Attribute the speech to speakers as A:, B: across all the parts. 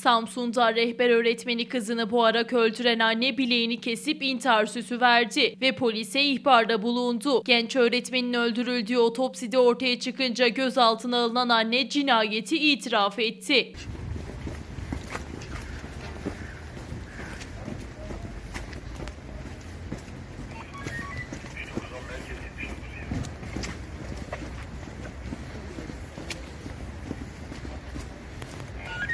A: Samsun'da rehber öğretmeni kızını boğarak öldüren anne bileğini kesip intihar süsü verdi ve polise ihbarda bulundu. Genç öğretmenin öldürüldüğü otopside ortaya çıkınca gözaltına alınan anne cinayeti itiraf etti.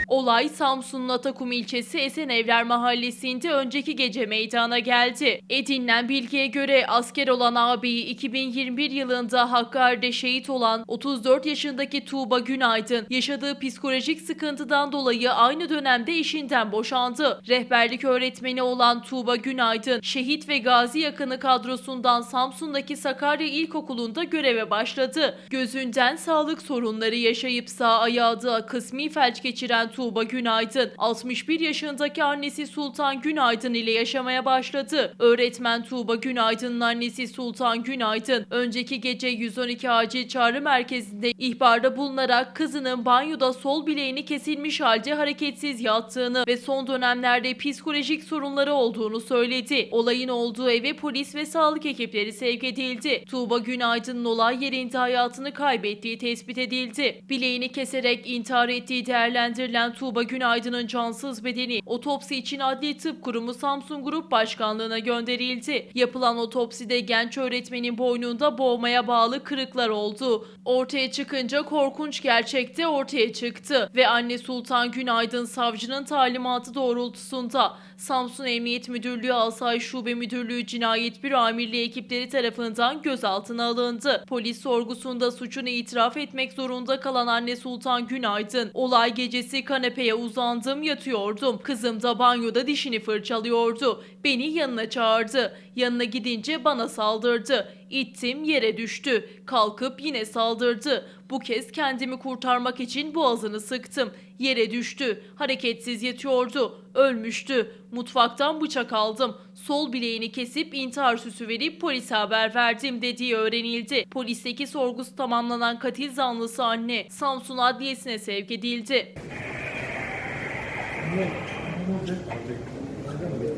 A: Olay Samsun'un Atakum ilçesi Esenevler mahallesinde önceki gece meydana geldi. Edinilen bilgiye göre asker olan ağabeyi 2021 yılında Hakkari'de şehit olan 34 yaşındaki Tuğba Günaydın yaşadığı psikolojik sıkıntıdan dolayı aynı dönemde işinden boşandı. Rehberlik öğretmeni olan Tuğba Günaydın şehit ve gazi yakını kadrosundan Samsun'daki Sakarya İlkokulu'nda göreve başladı. Gözünden sağlık sorunları yaşayıp sağ ayağı kısmi felç geçiren Tuğba Günaydın 61 yaşındaki annesi Sultan Günaydın ile yaşamaya başladı. Öğretmen Tuğba Günaydın'ın annesi Sultan Günaydın önceki gece 112 acil çağrı merkezinde ihbarda bulunarak kızının banyoda sol bileğini kesilmiş halde hareketsiz yattığını ve son dönemlerde psikolojik sorunları olduğunu söyledi. Olayın olduğu eve polis ve sağlık ekipleri sevk edildi. Tuğba Günaydın'ın olay yerinde hayatını kaybettiği tespit edildi. Bileğini keserek intihar ettiği değerlendirilen Tuğba Günaydın'ın cansız bedeni otopsi için Adli Tıp Kurumu Samsun Grup Başkanlığı'na gönderildi. Yapılan otopside genç öğretmenin boynunda boğmaya bağlı kırıklar oldu. Ortaya çıkınca korkunç gerçek de ortaya çıktı ve anne Sultan Günaydın savcının talimatı doğrultusunda Samsun Emniyet Müdürlüğü Asayiş Şube Müdürlüğü Cinayet Büro Amirliği ekipleri tarafından gözaltına alındı. Polis sorgusunda suçunu itiraf etmek zorunda kalan anne Sultan Günaydın, olay gecesi kanepeye uzandım yatıyordum. Kızım da banyoda dişini fırçalıyordu. Beni yanına çağırdı. Yanına gidince bana saldırdı. İttim yere düştü. Kalkıp yine saldırdı. Bu kez kendimi kurtarmak için boğazını sıktım. Yere düştü. Hareketsiz yatıyordu. Ölmüştü. Mutfaktan bıçak aldım. Sol bileğini kesip intihar süsü verip polise haber verdim dediği öğrenildi. Polisteki sorgusu tamamlanan katil zanlısı anne Samsun Adliyesi'ne sevk edildi.
B: Thank you.